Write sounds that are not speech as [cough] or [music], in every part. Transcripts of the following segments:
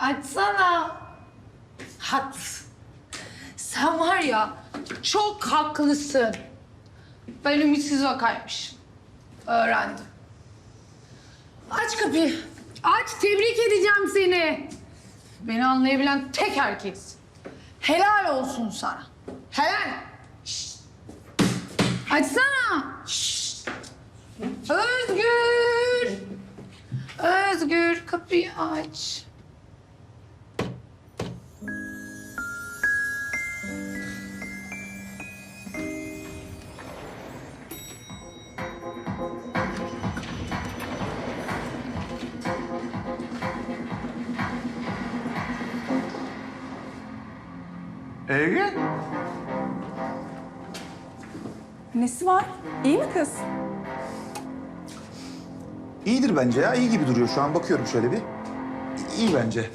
Açsana. Haklısın. Sen var ya çok haklısın. Ben ümitsiz vakaymışım. Öğrendim. Aç kapıyı. Aç tebrik edeceğim seni. Beni anlayabilen tek erkeksin. Helal olsun sana. Helal. Şşt. Açsana. Şşt. Özgür. Özgür kapıyı aç. Evli? Nesi var? İyi mi kız? İyidir bence ya. iyi gibi duruyor. Şu an bakıyorum şöyle bir. İyi bence.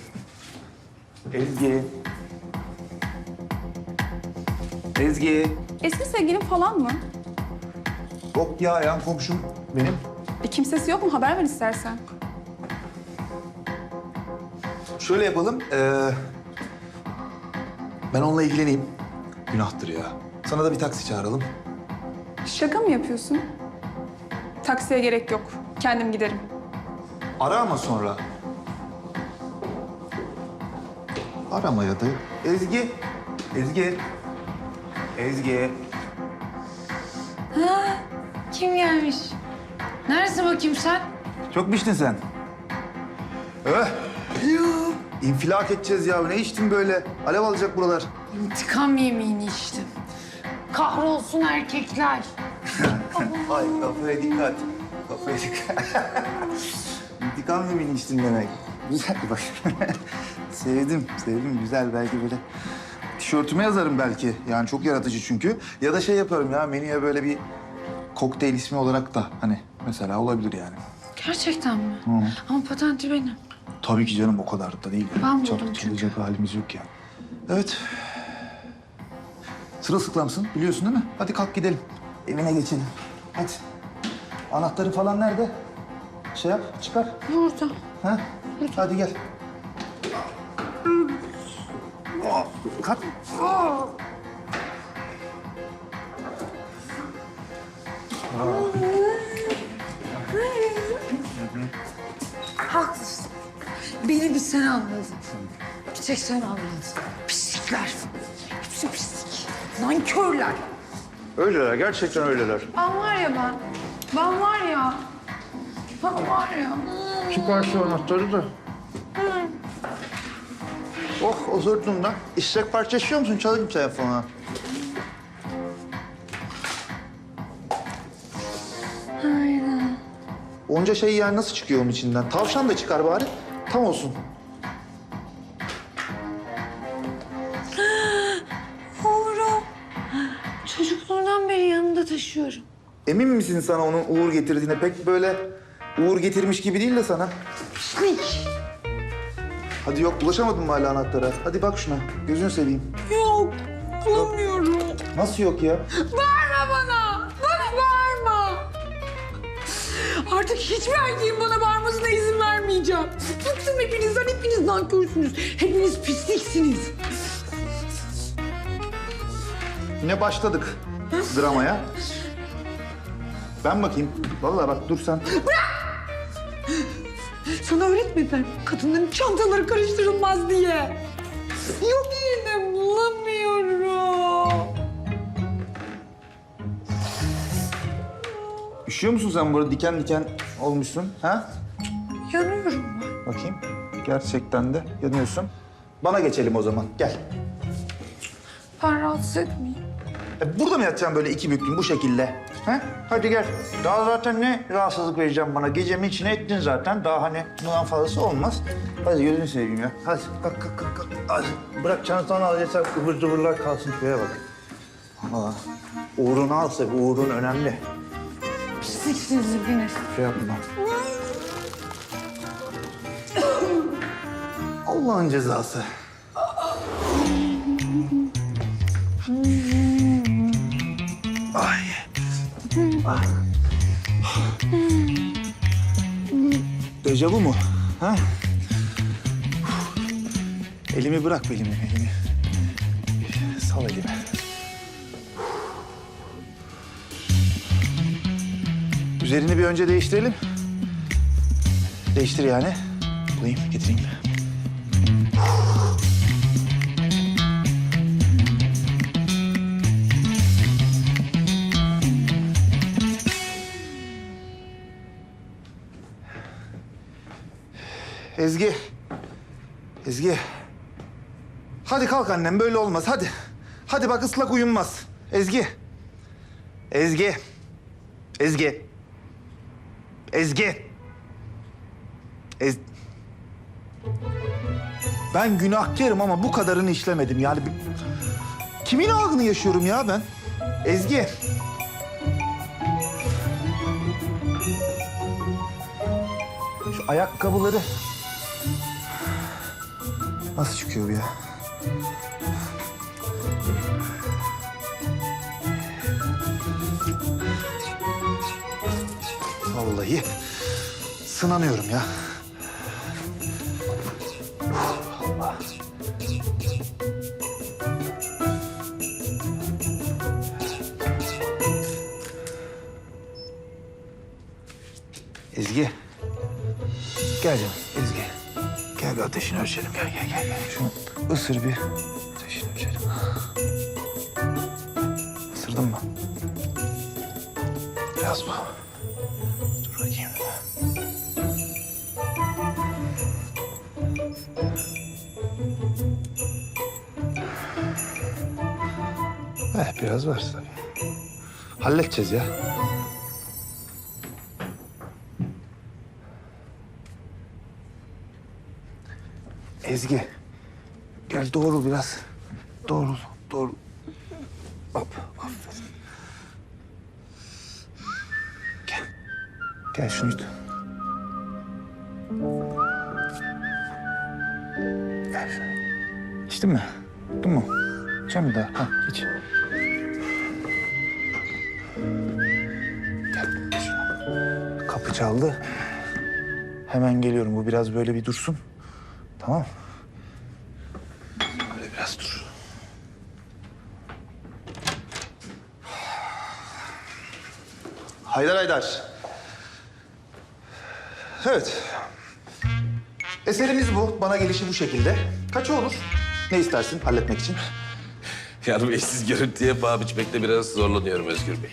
Ezgi. Ezgi. Eski sevgilin falan mı? Yok ya yan komşum benim. E, kimsesi yok mu? Haber ver istersen. Şöyle yapalım. ee, ben onunla ilgileneyim. Günahtır ya. Sana da bir taksi çağıralım. Şaka mı yapıyorsun? Taksiye gerek yok. Kendim giderim. Ara ama sonra. Arama ya da. Ezgi. Ezgi. Ezgi. Kim gelmiş? Neredesin bakayım sen? Çok mu içtin sen? Eh. Yuh. İnfilak edeceğiz ya. Ne içtin böyle? Alev alacak buralar. İntikam yemeğini içtim. Kahrolsun erkekler. [laughs] Ay kafaya dikkat. Kafaya dikkat. [laughs] İntikam yemeğini içtin demek. Güzel bak. [laughs] sevdim, sevdim. Güzel belki böyle. Tişörtüme yazarım belki. Yani çok yaratıcı çünkü. Ya da şey yaparım ya menüye böyle bir kokteyl ismi olarak da hani mesela olabilir yani. Gerçekten mi? Hı. Ama patenti benim. Tabii ki canım o kadar da değil. Ben buldum çünkü. çalacak halimiz yok yani. Evet. Sırılsıklamsın biliyorsun değil mi? Hadi kalk gidelim. Evine geçelim. Hadi. Anahtarı falan nerede? Şey yap, çıkar. Burada. Ha? Hadi gel. Oh, Kalk. Haklısın. Beni bir sen anladın. Bir tek sen anladın. Pislikler. Hepsi pislik. Nankörler. Öyleler, gerçekten öyleler. Ben var ya ben. Ben var ya. Ben var ya. Çıkar şu anahtarı da. Oh, osurdum da. İstek parça istiyor musun? Çalayım telefona. Aynen. Onca şey yani nasıl çıkıyor onun içinden? Tavşan da çıkar bari. Tam olsun. [gasps] Uğur'um. Çocukluğundan beri yanımda taşıyorum. Emin misin sana onun uğur getirdiğine? Pek böyle uğur getirmiş gibi değil de sana. Pislik. Hadi yok, ulaşamadın mı hala anahtara? Hadi bak şuna, gözünü seveyim. Yok. Bulamıyorum. Nasıl yok ya? Bağırma Artık hiçbir erkeğin bana bağırmasına izin vermeyeceğim. Bıktım hepinizden. Hepiniz nankörsünüz. Hepiniz pisliksiniz. Yine başladık dramaya. Ben bakayım. Vallahi bak dur sen. Sana öğretmediler kadınların çantaları karıştırılmaz diye. Yok Üşüyor musun sen burada diken diken olmuşsun? Ha? Yanıyorum ben. Bakayım. Gerçekten de yanıyorsun. Bana geçelim o zaman. Gel. Ben rahatsız etmeyeyim. E, burada mı yatacaksın böyle iki büklüm bu şekilde? Ha? Hadi gel. Daha zaten ne rahatsızlık vereceğim bana? Gecemin içine ettin zaten. Daha hani bundan fazlası olmaz. Hadi gözünü seveyim ya. Hadi kalk kalk kalk. kalk. Hadi. Bırak çantanı al yeter. Ivır zıvırlar kalsın şuraya bak. Aa, uğrunu al tabii. Uğrun önemli. Pisliksiniz hepiniz. Şey yapma. [laughs] Allah'ın cezası. Ay. Ah. Dejavu mu? Ha? Elimi bırak elimi, elimi. Sal elimi. Üzerini bir önce değiştirelim. Değiştir yani. Bulayım, getireyim. Ezgi. Ezgi. Hadi kalk annem böyle olmaz hadi. Hadi bak ıslak uyunmaz. Ezgi. Ezgi. Ezgi. Ezgi. Ez... Ben günahkarım ama bu kadarını işlemedim yani. Kimin ağını yaşıyorum ya ben? Ezgi. Şu ayakkabıları nasıl çıkıyor bu ya? Vallahi sınanıyorum ya. Ezgi. Gel canım Ezgi. Gel bir ateşini ölçelim. Gel gel gel. gel. Şunu ısır bir. Ateşini ölçelim. Isırdın mı? Biraz bu. Biraz var tabii. Halledeceğiz ya. Ezgi. Gel doğrul biraz. Doğrul, doğrul. Hop, aferin. Gel. Gel şunu yut. Gel. İçtin mi? Tuttun mu? İçer mi daha? Ha, iç. Çaldı. Hemen geliyorum. Bu biraz böyle bir dursun. Tamam? Böyle biraz dur. Haydar Haydar. Evet. Eserimiz bu. Bana gelişi bu şekilde. Kaç olur? Ne istersin halletmek için? [laughs] Yani eşsiz görüntüye paha biçmekte biraz zorlanıyorum Özgür Bey.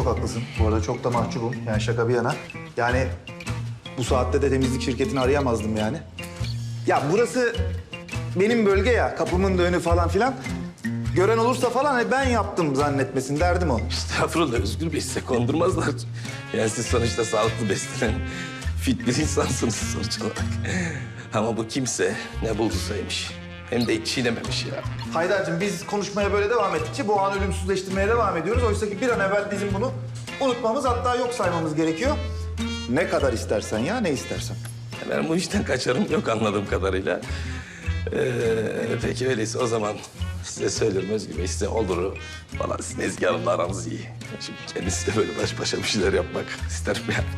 Çok haklısın. Bu arada çok da mahcubum. Yani şaka bir yana. Yani bu saatte de temizlik şirketini arayamazdım yani. Ya burası benim bölge ya. Kapımın da önü falan filan. Gören olursa falan hani ben yaptım zannetmesin derdim o. Estağfurullah Özgür Bey size kondurmazlar. Yani siz sonuçta sağlıklı beslenen fit bir insansınız sonuç olarak. Ama bu kimse ne buldusaymış. Hem de hiç çiğnememiş ya. Haydar'cığım biz konuşmaya böyle devam ettikçe bu anı ölümsüzleştirmeye devam ediyoruz. Oysa ki bir an evvel bizim bunu unutmamız hatta yok saymamız gerekiyor. Ne kadar istersen ya ne istersen. Ben bu işten kaçarım yok anladığım kadarıyla. Ee, peki öyleyse o zaman size söylüyorum Özgür Bey size oluru falan sizin Ezgi Hanım'la aranız iyi. Şimdi kendisi de böyle baş başa bir şeyler yapmak isterim yani.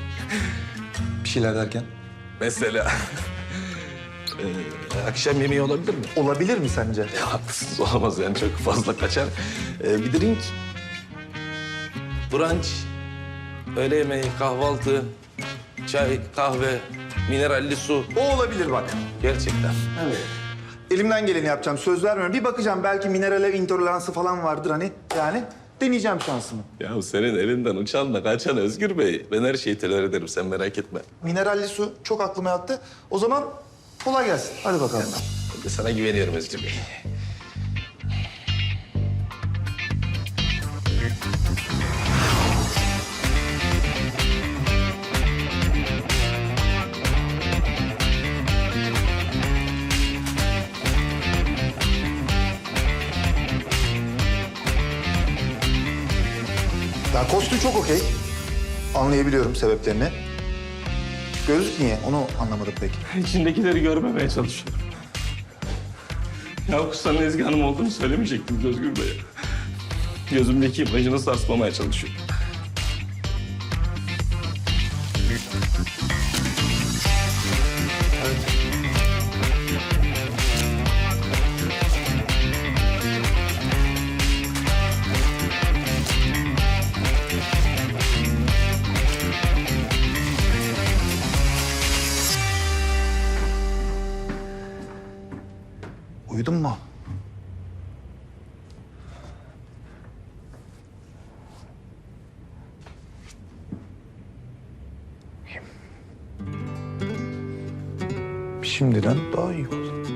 Bir şeyler derken? Mesela ee, akşam yemeği olabilir mi? Olabilir mi sence? Ya, haklısınız olamaz yani çok fazla kaçar. Ee, bir drink, brunch, öğle yemeği, kahvaltı, çay, kahve, mineralli su. O olabilir bak. Gerçekten. Evet. Elimden geleni yapacağım. Söz vermiyorum. Bir bakacağım belki minerale intoleransı falan vardır hani. Yani deneyeceğim şansımı. Ya senin elinden uçanla kaçan Özgür Bey. Ben her şeyi tolere ederim sen merak etme. Mineralli su çok aklıma yattı. O zaman kolay gelsin. Hadi bakalım. Ben de sana güveniyorum Özgür Bey. Ya kostüm çok okey. Anlayabiliyorum sebeplerini. Gözlük niye? Onu anlamadım pek. [laughs] İçindekileri görmemeye çalışıyorum. Ya kusanın Ezgi Hanım olduğunu söylemeyecektim Özgür Bey'e. Gözümdeki imajını sarsmamaya çalışıyorum. Uyudun mu? Şimdiden daha iyi oldu.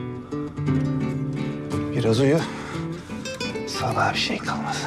Biraz uyu. Sana bir şey kalmaz.